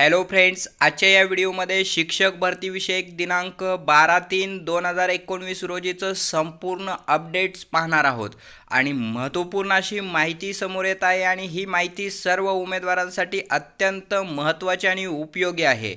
Hello friends आजच्या या व्हिडिओमध्ये शिक्षक भरतीविषयक दिनांक बारा तीन दोन हजार एकोणवीस रोजीचं संपूर्ण अपडेट्स पाहणार आहोत. आणि महत्त्वपूर्ण अशी माहिती समोर येत आहे आणि ही माहिती सर्व उमेदवारांसाठी अत्यंत महत्त्वाची आणि उपयोगी आहे.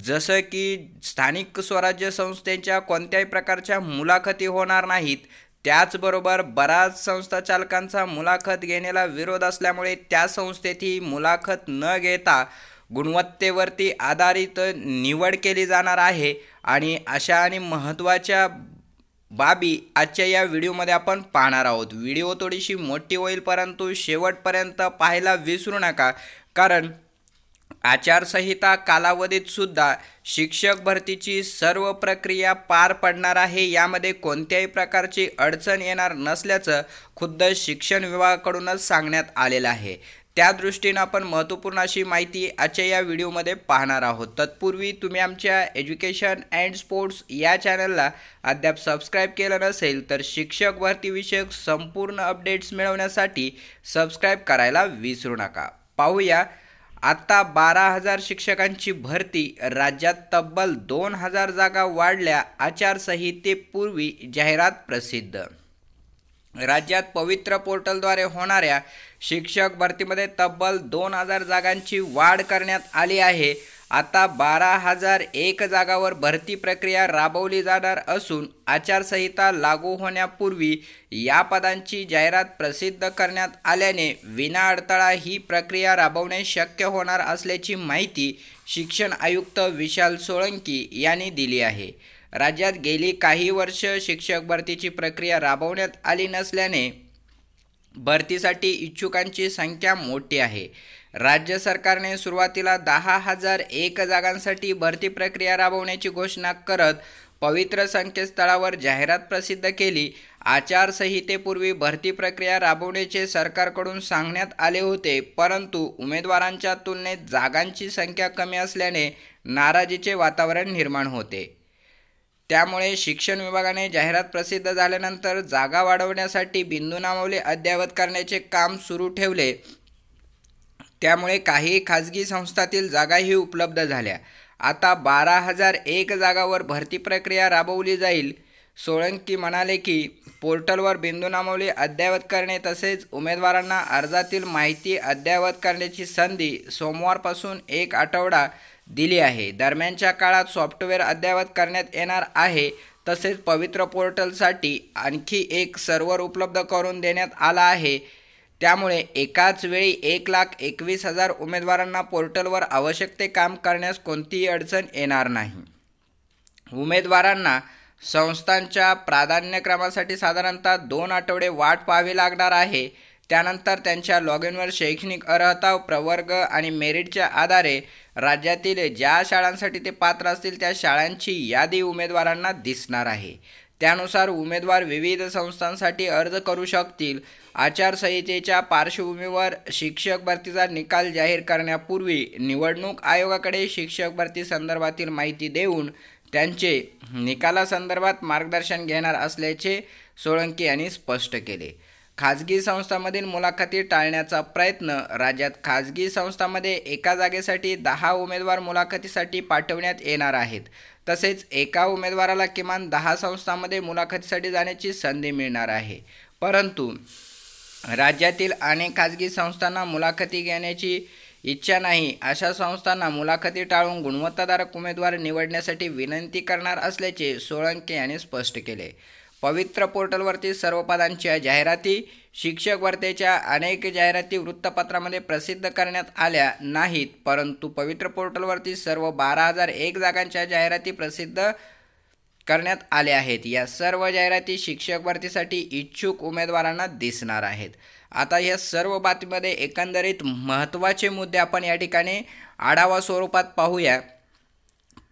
जसं की स्थानिक स्वराज्य संस्थेच्या कोणत्याही प्रकारच्या मुलाखती होणार नाहीत त्याचबरोबर बऱ्याच संस्था चालकांचा मुलाखत घेण्याला विरोध असल्यामुळे त्या संस्थेत ही मुलाखत न घेता गुणवत्तेवरती आधारित निवड केली जाणार आहे. आणि अशा आणि महत्त्वाच्या बाबी आजच्या या व्हिडिओमध्ये आपण पाहणार आहोत. व्हिडिओ थोडीशी मोठी होईल परंतु शेवटपर्यंत पाहायला विसरू नका. कारण आचारसंहिता कालावधीत सुद्धा शिक्षक भरतीची सर्व प्रक्रिया पार पडणार आहे. यामध्ये कोणत्याही प्रकारची अडचण येणार नसल्याचं खुद्द शिक्षण विभागाकडूनच सांगण्यात आलेलं आहे. त्या दृष्टीनं आपण महत्त्वपूर्ण अशी माहिती आजच्या या व्हिडिओमध्ये पाहणार आहोत. तत्पूर्वी तुम्ही आमच्या एज्युकेशन अँड स्पोर्ट्स या चॅनलला अद्याप सबस्क्राईब केलं नसेल तर शिक्षक भरतीविषयक संपूर्ण अपडेट्स मिळवण्यासाठी सबस्क्राईब करायला विसरू नका. पाहूया आत्ता बारा हजार शिक्षकांची भरती राज्यात तब्बल दोन हजार जागा वाढल्या आचारसंहितेपूर्वी जाहिरात प्रसिद्ध. राज्यात पवित्र पोर्टलद्वारे होणाऱ्या शिक्षक भरतीमध्ये तब्बल दोन हजार जागांची वाढ करण्यात आली आहे. आता बारा हजार एक जागावर भरती प्रक्रिया राबवली जाणार असून आचारसंहिता लागू होण्यापूर्वी या पदांची जाहिरात प्रसिद्ध करण्यात आल्याने विनाअडथळा ही प्रक्रिया राबवणे शक्य होणार असल्याची माहिती शिक्षण आयुक्त विशाल सोळंकी यांनी दिली आहे. राज्यात गेली काही वर्ष शिक्षक भरतीची प्रक्रिया राबवण्यात आली नसल्याने भरतीसाठी इच्छुकांची संख्या मोठी आहे. राज्य सरकारने सुरुवातीला दहा हजार एक जागांसाठी भरती प्रक्रिया राबवण्याची घोषणा करत पवित्र संकेतस्थळावर जाहिरात प्रसिद्ध केली. आचारसंहितेपूर्वी भरती प्रक्रिया राबवण्याचे सरकारकडून सांगण्यात आले होते परंतु उमेदवारांच्या तुलनेत जागांची संख्या कमी असल्याने नाराजीचे वातावरण निर्माण होते. त्यामुळे शिक्षण विभागाने जाहिरात प्रसिद्ध झाल्यानंतर जागा वाढवण्यासाठी बिंदू नामावली अद्ययावत करण्याचे काम सुरू ठेवले. त्यामुळे काही खाजगी संस्थातील जागाही उपलब्ध झाल्या. आता बारा हजार एक जागावर भरती प्रक्रिया राबवली जाईल. सोळंकी म्हणाले की पोर्टलवर बिंदू नामावली अद्ययावत करणे तसेच उमेदवारांना अर्जातील माहिती अद्ययावत करण्याची संधी सोमवारपासून एक आठवडा दिली आहे. दरम्यानच्या काळात सॉफ्टवेअर अद्ययावत करण्यात येणार आहे. तसेच पवित्र पोर्टलसाठी आणखी एक सर्व्हर उपलब्ध करून देण्यात आला आहे. त्यामुळे एकाच वेळी एक लाख एकवीस हजार उमेदवारांना पोर्टलवर आवश्यक ते काम करण्यास कोणतीही अडचण येणार नाही. उमेदवारांना संस्थांच्या प्राधान्यक्रमासाठी साधारणतः दोन आठवडे वाट पाहावी लागणार आहे. त्यानंतर त्यांच्या लॉग इनवर शैक्षणिक अर्हता प्रवर्ग आणि मेरिटच्या आधारे राज्यातील ज्या शाळांसाठी ते पात्र असतील त्या शाळांची यादी उमेदवारांना दिसणार आहे. त्यानुसार उमेदवार विविध संस्थांसाठी अर्ज करू शकतील. आचारसंहितेच्या पार्श्वभूमीवर शिक्षक भरतीचा निकाल जाहीर करण्यापूर्वी निवडणूक आयोगाकडे शिक्षक भरती संदर्भातील माहिती देऊन त्यांचे निकालासंदर्भात मार्गदर्शन घेणार असल्याचे सोळंकी यांनी स्पष्ट केले. खाजगी संस्थांमधील मुलाखती टाळण्याचा प्रयत्न राज्यात खाजगी संस्थांमध्ये एका जागेसाठी दहा उमेदवार मुलाखतीसाठी पाठवण्यात येणार आहेत. तसेच एका उमेदवाराला किमान दहा संस्थांमध्ये मुलाखतीसाठी जाण्याची संधी मिळणार आहे. परंतु राज्यातील अनेक खाजगी संस्थांना मुलाखती घेण्याची इच्छा नाही. अशा संस्थांना मुलाखती टाळून गुणवत्ताधारक उमेदवार निवडण्यासाठी विनंती करणार असल्याचे सोळंके यांनी स्पष्ट केले. पवित्र पोर्टलवरती सर्व पदांच्या जाहिराती शिक्षक भरतीच्या अनेक जाहिराती वृत्तपत्रामध्ये प्रसिद्ध करण्यात आल्या नाहीत परंतु पवित्र पोर्टलवरती सर्व बारा हजार एक जागांच्या जाहिराती प्रसिद्ध करण्यात आल्या आहेत. या सर्व जाहिराती शिक्षक भरतीसाठी इच्छुक उमेदवारांना दिसणार आहेत. आता या सर्व बातमीमध्ये एकंदरीत महत्त्वाचे मुद्दे आपण या ठिकाणी आढावा स्वरूपात पाहूया.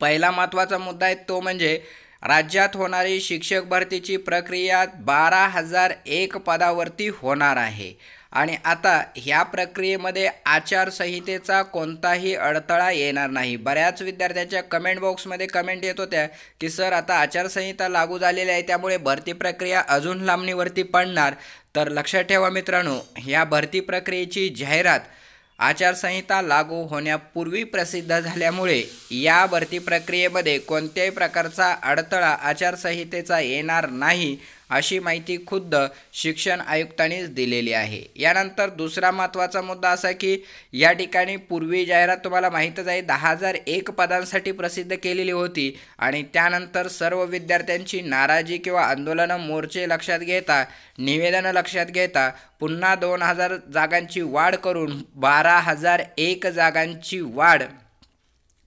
पहिला महत्त्वाचा मुद्दा आहे तो म्हणजे राज्यात होणारी शिक्षक भरतीची प्रक्रिया बारा हजार एक पदावरती होणार आहे. आणि आता ह्या प्रक्रियेमध्ये आचारसंहितेचा कोणताही अडथळा येणार नाही. बऱ्याच विद्यार्थ्यांच्या कमेंट बॉक्समध्ये कमेंट येत होत्या की सर आता आचारसंहिता लागू झालेली आहे त्यामुळे भरती प्रक्रिया अजून लांबणीवरती पडणार. तर लक्षात ठेवा मित्रांनो ह्या भरती प्रक्रियेची जाहिरात आचारसंहिता लागू होण्यापूर्वी प्रसिद्ध झाल्यामुळे या भरती प्रक्रियेमध्ये कोणत्याही प्रकारचा अडथळा आचारसंहितेचा येणार नाही अशी माहिती खुद्द शिक्षण आयुक्तांनीच दिलेली आहे. यानंतर दुसरा महत्त्वाचा मुद्दा असा की या ठिकाणी पूर्वी जाहिरात तुम्हाला माहीतच आहे दहा हजार एक पदांसाठी प्रसिद्ध केलेली होती आणि त्यानंतर सर्व विद्यार्थ्यांची नाराजी किंवा आंदोलनं मोर्चे लक्षात घेता निवेदनं लक्षात घेता पुन्हा दोन हजार जागांची वाढ करून बारा हजार एक जागांची वाढ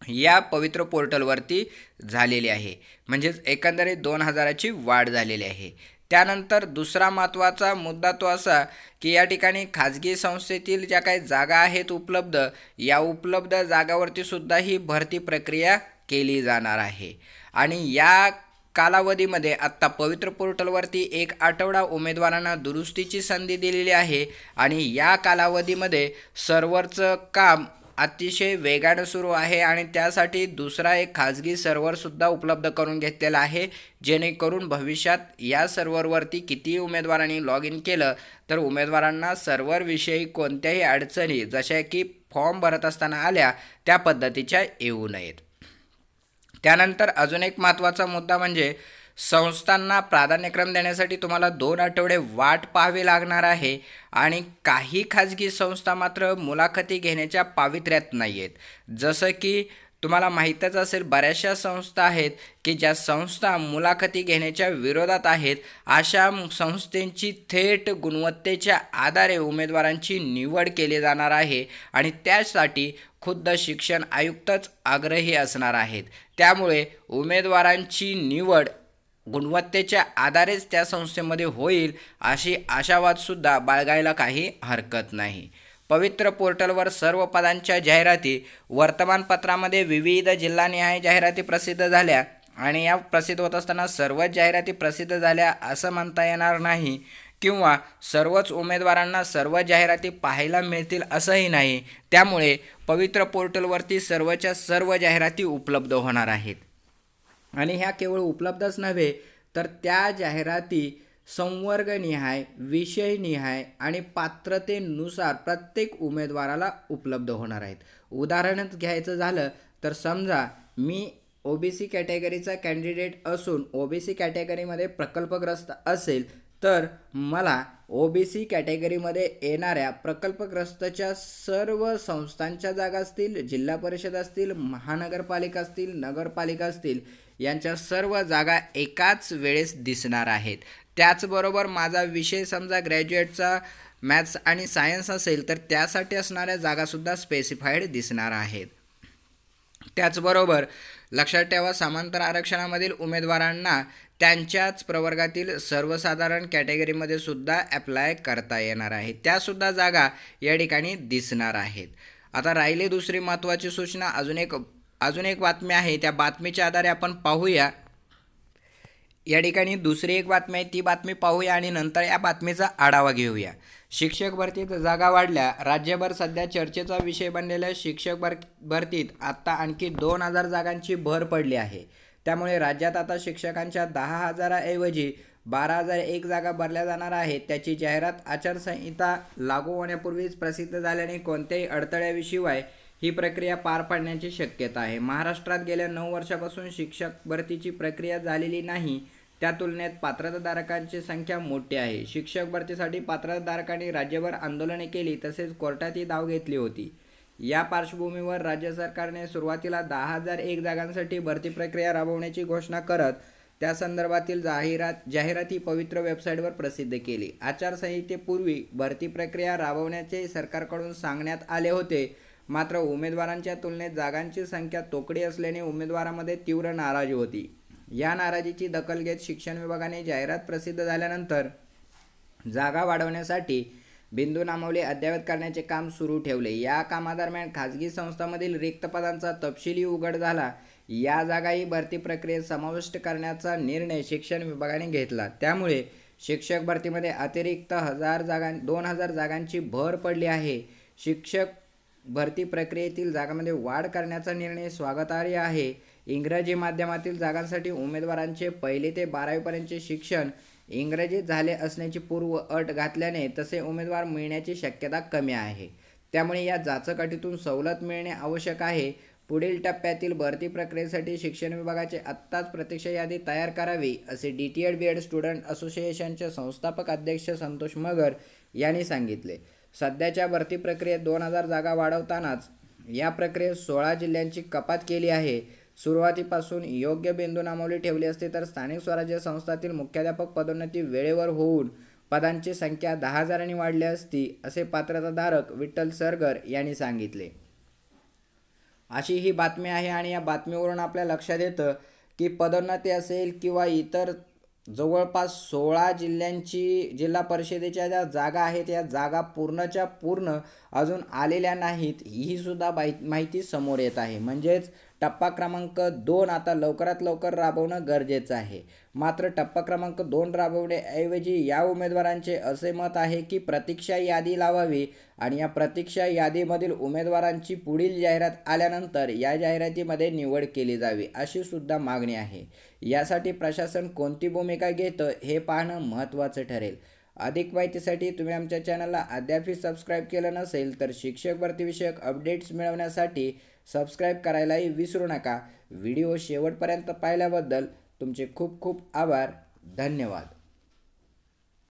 या पवित्र पोर्टलवरती झालेली आहे. म्हणजेच एकंदरीत दोन हजाराची वाढ झालेली आहे. त्यानंतर दुसरा महत्त्वाचा मुद्दा तो असा की या ठिकाणी खाजगी संस्थेतील ज्या काही जागा आहेत उपलब्ध या उपलब्ध जागावरती सुद्धा ही भरती प्रक्रिया केली जाणार आहे. आणि या कालावधीमध्ये आत्ता पवित्र पोर्टलवरती एक आठवडा उमेदवारांना दुरुस्तीची संधी दिलेली आहे. आणि या कालावधीमध्ये सर्व्हरचं काम अतिशय वेगानं सुरू आहे आणि त्यासाठी दुसरा एक खाजगी सर्व्हरसुद्धा उपलब्ध करून घेतलेला आहे. जेणेकरून भविष्यात या सर्व्हरवरती कितीही उमेदवारांनी लॉग इन केलं तर उमेदवारांना सर्व्हरविषयी कोणत्याही अडचणी जशा की फॉर्म भरत असताना आल्या त्या पद्धतीच्या येऊ नयेत. त्यानंतर अजून एक महत्त्वाचा मुद्दा म्हणजे संस्थांना प्राधान्यक्रम देण्यासाठी तुम्हाला दोन आठवडे वाट पाहावी लागणार आहे आणि काही खाजगी संस्था मात्र मुलाखती घेण्याच्या पावित्र्यात नाही आहेत जसं की तुम्हाला माहीतच असेल बऱ्याचशा संस्था आहेत की ज्या संस्था मुलाखती घेण्याच्या विरोधात आहेत. अशा संस्थेंची थेट गुणवत्तेच्या आधारे उमेदवारांची निवड केली जाणार आहे आणि त्यासाठी खुद्द शिक्षण आयुक्तच आग्रही असणार आहेत. त्यामुळे उमेदवारांची निवड गुणवत्तेच्या आधारेच त्या संस्थेमध्ये होईल अशी आशावादसुद्धा बाळगायला काही हरकत नाही. पवित्र पोर्टलवर सर्व पदांच्या जाहिराती वर्तमानपत्रामध्ये विविध जिल्हानिहाय जाहिराती प्रसिद्ध झाल्या आणि या प्रसिद्ध होत असताना सर्वच जाहिराती प्रसिद्ध झाल्या असं म्हणता येणार नाही किंवा सर्वच उमेदवारांना सर्व जाहिराती पाहायला मिळतील असंही नाही. त्यामुळे पवित्र पोर्टलवरती सर्वच्या सर्व जाहिराती उपलब्ध होणार आहेत. आणि ह्या केवळ उपलब्धच नव्हे तर त्या जाहिराती संवर्गनिहाय विषयनिहाय आणि पात्रतेनुसार प्रत्येक उमेदवाराला उपलब्ध होणार आहेत. उदाहरणच घ्यायचं झालं तर समजा मी ओ बी सी कॅटेगरीचा कॅन्डिडेट असून ओ बी सी कॅटेगरीमध्ये प्रकल्पग्रस्त असेल तर मला ओ बी सी कॅटेगरीमध्ये येणाऱ्या प्रकल्पग्रस्तच्या सर्व संस्थांच्या जागा असतील जिल्हा परिषद असतील महानगरपालिका असतील नगरपालिका असतील यांच्या सर्व जागा एकाच वेळेस दिसणार आहेत. त्याचबरोबर माझा विषय समजा ग्रॅज्युएटचा मॅथ्स आणि सायन्स असेल तर त्यासाठी असणाऱ्या जागासुद्धा स्पेसिफाईड दिसणार आहेत. त्याचबरोबर लक्षात ठेवा समांतर आरक्षणामधील उमेदवारांना त्यांच्याच प्रवर्गातील सर्वसाधारण कॅटेगरीमध्ये सुद्धा ॲप्लाय करता येणार आहे. त्यासुद्धा जागा या ठिकाणी दिसणार आहेत. आता राहिली दुसरी महत्त्वाची सूचना अजून एक अजून एक बातमी आहे त्या बातमीच्या आधारे आपण पाहूया. या ठिकाणी दुसरी एक बातमी आहे ती बातमी पाहूया आणि नंतर या बातमीचा आढावा घेऊया. शिक्षक भरतीत जागा वाढल्या. राज्यभर सध्या चर्चेचा विषय बनलेल्या शिक्षक भर भरतीत आत्ता आणखी दोन हजार जागांची भर पडली आहे. त्यामुळे राज्यात आता शिक्षकांच्या दहा हजाराऐवजी बारा हजार एक जागा भरल्या जाणार आहेत. त्याची जाहिरात आचारसंहिता लागू होण्यापूर्वीच प्रसिद्ध झाल्याने कोणत्याही अडथळ्याशिवाय ही प्रक्रिया पार पाडण्याची शक्यता आहे. महाराष्ट्रात गेल्या नऊ वर्षापासून शिक्षक भरतीची प्रक्रिया झालेली नाही. त्या तुलनेत पात्रताधारकांची संख्या मोठी आहे. शिक्षक भरतीसाठी पात्रताधारकांनी राज्यभर आंदोलने केली तसेच कोर्टातही धाव घेतली होती. या पार्श्वभूमीवर राज्य सरकारने सुरुवातीला दहा हजार एक जागांसाठी भरती प्रक्रिया राबवण्याची घोषणा करत त्या संदर्भातील जाहिरात जाहिराती पवित्र वेबसाईटवर प्रसिद्ध केली. आचारसंहितेपूर्वी भरती प्रक्रिया राबवण्याचे सरकारकडून सांगण्यात आले होते. मात्र उमेदवारांच्या तुलनेत जागांची संख्या तोकडी असल्याने उमेदवारामध्ये तीव्र नाराजी होती. या नाराजीची दखल घेत शिक्षण विभागाने जाहिरात प्रसिद्ध झाल्यानंतर जागा वाढवण्यासाठी बिंदू नामवली अद्ययावत करण्याचे काम सुरू ठेवले. या कामादरम्यान खाजगी संस्थांमधील रिक्त पदांचा तपशीलही उघड झाला. या जागाही भरती प्रक्रियेत समाविष्ट करण्याचा निर्णय शिक्षण विभागाने घेतला. त्यामुळे शिक्षक भरतीमध्ये अतिरिक्त हजार जागां दोन हजार जागांची भर पडली आहे. शिक्षक भरती प्रक्रियेतील जागांमध्ये वाढ करण्याचा निर्णय स्वागतार्ह आहे. इंग्रजी माध्यमातील जागांसाठी उमेदवारांचे पहिले ते बारावीपर्यंतचे शिक्षण इंग्रजीत झाले असण्याची पूर्व अट घातल्याने तसे उमेदवार मिळण्याची शक्यता कमी आहे. त्यामुळे या जाचकाठीतून सवलत मिळणे आवश्यक आहे. पुढील टप्प्यातील भरती प्रक्रियेसाठी शिक्षण विभागाचे आत्ताच प्रत्यक्ष यादी तयार करावी असे D T Ed B Ed student असोसिएशनचे संस्थापक अध्यक्ष संतोष मगर यांनी सांगितले. सध्याच्या भरती प्रक्रियेत दोन हजार जागा वाढवतानाच या प्रक्रियेत सोळा जिल्ह्यांची कपात केली आहे. सुरुवातीपासून योग्य बिंदू नामवली ठेवली असते तर स्थानिक स्वराज्य संस्थातील मुख्याध्यापक पदोन्नती वेळेवर होऊन पदांची संख्या दहा हजारांनी वाढली असती असे पात्रताधारक विठ्ठल सरगर यांनी सांगितले. अशी ही बातमी आहे आणि या बातमीवरून आपल्या लक्षात येतं की पदोन्नती असेल किंवा इतर जवळपास सोळा जिल्ह्यांची जिल्हा परिषदेच्या ज्या जागा आहेत या जागा पूर्णच्या पूर्ण अजून आलेल्या नाहीत. ही सुद्धा माहिती समोर येत आहे. म्हणजेच टप्पा क्रमांक दोन आता लवकरात लवकर राबवणं गरजेचं आहे. मात्र टप्पा क्रमांक दोन राबवण्याऐवजी या उमेदवारांचे असे मत आहे की प्रतीक्षा यादी लावावी आणि या प्रतीक्षा यादीमधील उमेदवारांची पुढील जाहिरात आल्यानंतर या जाहिरातीमध्ये निवड केली जावी अशी सुद्धा मागणी आहे. यासाठी प्रशासन कोणती भूमिका घेतं हे पाहणं महत्त्वाचं ठरेल. अधिक माहितीसाठी तुम्ही आमच्या चॅनलला अद्यापही सबस्क्राईब केलं नसेल तर शिक्षक भरतीविषयक अपडेट्स मिळवण्यासाठी सबस्क्राईब करायलाही विसरू नका. व्हिडिओ शेवटपर्यंत पाहिल्याबद्दल तुमचे खूप खूप आभार. धन्यवाद.